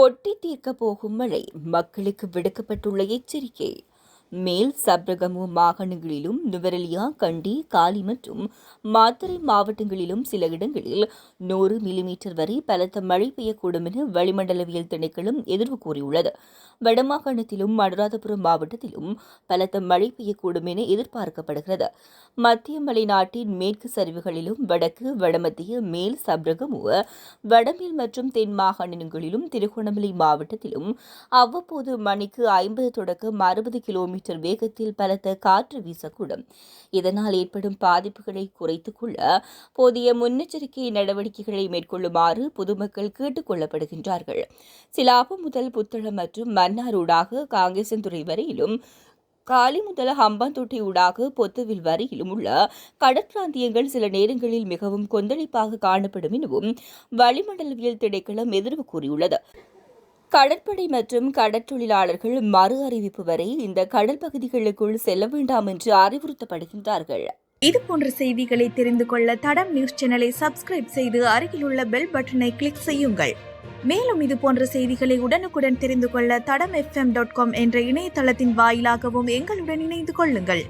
கொட்டி தீர்க்க போகும் மழை மக்களுக்கு விடுக்கப்பட்டுள்ள எச்சரிக்கை. மேல் சப்ரகமு மாகாணங்களிலும் நுவரெலியா கண்டி காலி மற்றும் மாத்தறை மாவட்டங்களிலும் சில இடங்களில் நூறு மில்லிமீட்டர் வரை பலத்த மழை பெய்யக்கூடும் என வளிமண்டலவியல் திணைக்களம் எதிர்வு கூறியுள்ளது. வடமாகாணத்திலும் அனுராதபுரம் மாவட்டத்திலும் பலத்த மழை பெய்யக்கூடும் என எதிர்பார்க்கப்படுகிறது. மத்திய மலைநாட்டின் மேற்கு சரிவுகளிலும் வடக்கு வடமத்திய மேல் சப்ரகமு வடமேல் மற்றும் தென் மாகாணங்களிலும் திருகோணமலை மாவட்டத்திலும் அவ்வப்போது மணிக்கு ஐம்பது தொடக்கம் அறுபது கிலோமீட்டர் வேகத்தில் பலத்த காற்று வீசக்கூடும். இதனால் ஏற்படும் பாதிப்புகளை குறைத்துக் கொள்ள போதிய முன்னெச்சரிக்கை நடவடிக்கைகளை மேற்கொள்ளுமாறு பொதுமக்கள் கேட்டுக் கொள்ளப்படுகின்றார்கள். சிலாபம் முதல் புத்தளம் மற்றும் மன்னாரூடாக காங்கேசன்துறை வரையிலும் காலி முதல ஹம்பாந்தோட்டை ஊடாக பொத்துவில் வரையிலும் உள்ள கடற்பிராந்தியங்கள் சில நேரங்களில் மிகவும் கொந்தளிப்பாக காணப்படும் எனவும் வளிமண்டலவியல் திணைக்களம் எதிர்வு கூறியுள்ளது. கடற்படை மற்றும் கடற்றொழிலாளர்கள் மறு அறிவிப்பு வரை இந்த கடல் பகுதிகளுக்குள் செல்ல வேண்டாம் என்று அறிவுறுத்தப்படுகின்றார்கள். இது போன்ற செய்திகளை தெரிந்து கொள்ள தடம் நியூஸ் சேனலை சப்ஸ்கிரைப் செய்து அருகிலுள்ள பெல் பட்டனை கிளிக் செய்யுங்கள். மேலும் இது போன்ற செய்திகளை உடனுக்குடன் தெரிந்து கொள்ள தடம் எஃப்எம் டாட் காம் என்ற இணையதளத்தின் வாயிலாகவும் எங்களுடன் இணைந்து கொள்ளுங்கள்.